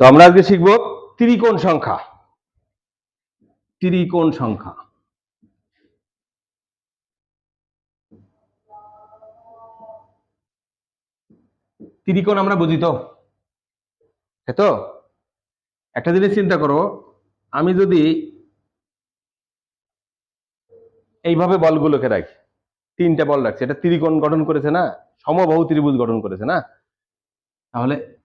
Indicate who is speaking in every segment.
Speaker 1: তো আমরা আজকে শিখব ত্রিকোণ সংখ্যা। ত্রিকোণ সংখ্যা। ত্রিকোণ আমরা বুঝি তো? তো? একটা জিনিস চিন্তা করো, আমি যদি এইভাবে বলগুলোকে রাখি, তিনটা বল রাখছি, এটা ত্রিকোণ গঠন করেছে না? সমবাহু ত্রিভুজ গঠন করেছে না? তাহলে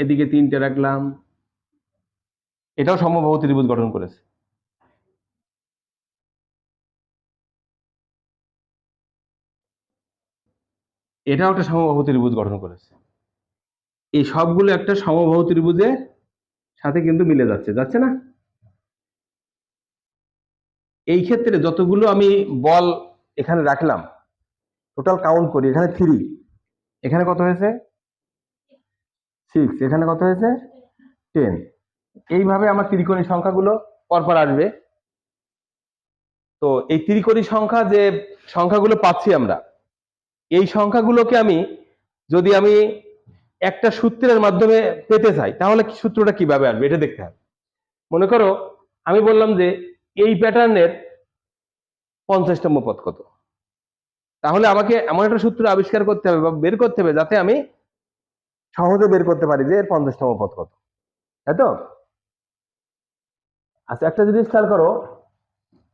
Speaker 1: এদিকে তিনটে রাখলাম। এটাও সমবাহু ত্রিভুজ গঠন করেছে। এটাও একটা সমবাহু ত্রিভুজ গঠন করেছে। এই সবগুলো একটা সমবাহু ত্রিভুজের সাথে কিন্তু মিলে যাচ্ছে যাচ্ছে না? এই ক্ষেত্রে যতগুলো আমি বল এখানে রাখলাম টোটাল কাউন্ট করি, এখানে থ্রি এখানে কত হয়েছে? সিক্স এখানে কত হয়েছে? টেন এইভাবে আমার ত্রিকোণী সংখ্যাগুলো পরপর আসবে। তো এই ত্রিকোণী সংখ্যা যে সংখ্যাগুলো পাচ্ছি আমরা, এই সংখ্যাগুলোকে আমি যদি আমি একটা সূত্রের মাধ্যমে পেতে চাই, তাহলে সূত্রটা কীভাবে আসবে? এটা দেখতে হবে। মনে করো, আমি বললাম যে এই প্যাটার্নের পঞ্চাশতম পথ কত? তাহলে আমাকে এমন একটা সূত্র আবিষ্কার করতে হবে বা বের করতে হবে যাতে আমি সহজে বের করতে পারি যে এর পঞ্চাশতম পদ কত? তাই তো? আচ্ছা একটা জিনিস খেয়াল করো,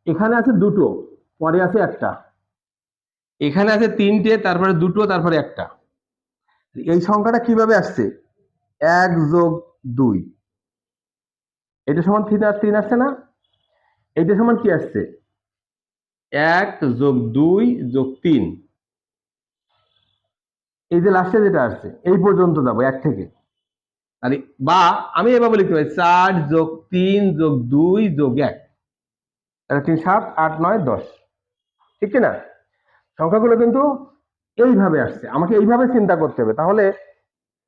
Speaker 1: এখানে আছে দুটো, পরে আছে একটা। এখানে আছে তিনটে, তারপরে দুটো, তারপরে একটা। এই সংখ্যাটা কীভাবে আসছে? এক যোগ দুই। এটা সমান তিন আর তিন আসছে না? এইটা সমান কি আসছে? এক যোগ দুই যোগ তিন। এই যে লাস্টে যেটা আসছে এই পর্যন্ত যাব এক থেকে। তাহলে বা আমি এভাবে লিখতে পারি চার যোগ তিন যোগ দুই যোগ এক। তিন সাত আট নয় দশ। ঠিক না সংখ্যাগুলো কিন্তু এইভাবে আসছে। আমাকে এইভাবে চিন্তা করতে হবে। তাহলে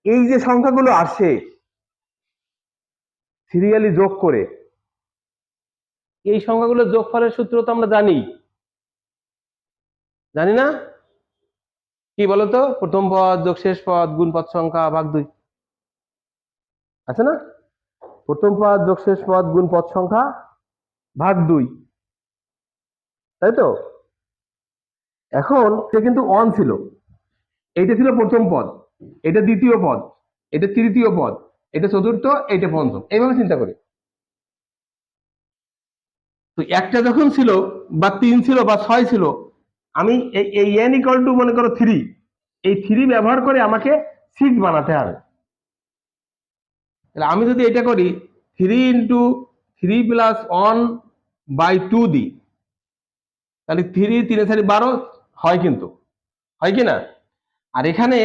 Speaker 1: এই যে সংখ্যাগুলো আসে সিরিয়ালি যোগ করে এই সংখ্যাগুলো যোগফলের সূত্র তো আমরা জানি। জানি না? কি বলতো? প্রথম পদ, যোগ শেষ পদ, গুণ পদ সংখ্যা, ভাগ দুই। আছে না? প্রথম পদ, যোগ শেষ পদ, গুণ পদ সংখ্যা, ভাগ দুই। তাই তো? এখন সে কিন্তু অন ছিল। এইটা ছিল প্রথম পদ। এটা দ্বিতীয় পদ। এটা তৃতীয় পদ। এটা চতুর্থ এটা পঞ্চম। এইভাবে চিন্তা করি। তো একটা যখন ছিল, বা তিন ছিল, বা ছয় ছিল আমি এই এই এন ইকাল টু মনে করো থ্রি এই থ্রি ব্যবহার করে আমাকে সিক্স বানাতে হবে। তাহলে আমি যদি এটা করি three into three plus one by two দিই তাহলে থ্রি তিনে চারি বারো হয় কিন্তু। হয় কি না? আর এখানে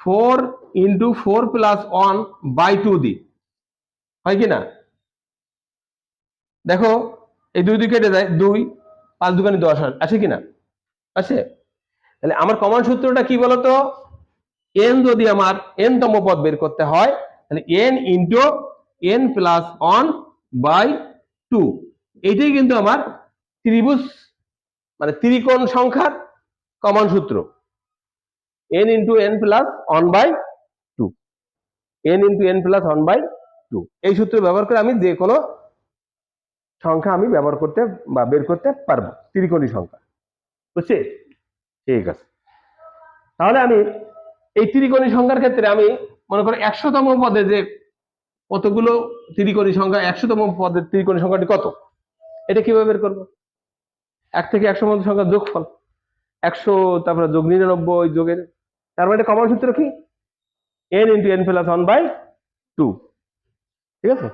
Speaker 1: four into four plus one by two দিই হয় কি না? দেখো, এই দুই দুই কেটে যায়, দুই, পাঁচ দুগানি দশ আছে কি না? আছে? তাহলে আমার কমন সূত্রটা কি বলতো? এন যদি আমার এন তম পদ বের করতে হয়, তাহলে N into N plus one by two এইটাই কিন্তু আমার ত্রিভুজ মানে ত্রিকোণ সংখ্যার কমন সূত্র। N into N plus one by two N into N plus one by two এই সূত্র ব্যবহার করে আমি যে কোনো সংখ্যা আমি ব্যবহার করতে বা বের করতে পারব, ত্রিকোণী সংখ্যা। বুঝছি ঠিক আছে। তাহলে আমি এই ত্রিকোণী সংখ্যার ক্ষেত্রে আমি মনে করি একশোতম পদে যে কতগুলো ত্রিকোণী সংখ্যা, একশোতম পদের ত্রিকোণী সংখ্যাটি কত? এটা কীভাবে বের করব? এক থেকে একশো মধ্যে সংখ্যা যোগফল। একশো, তারপরে যোগ নিরানব্বই যোগের তার মানে কমন সূত্র কি? N into N plus one by two ঠিক আছে?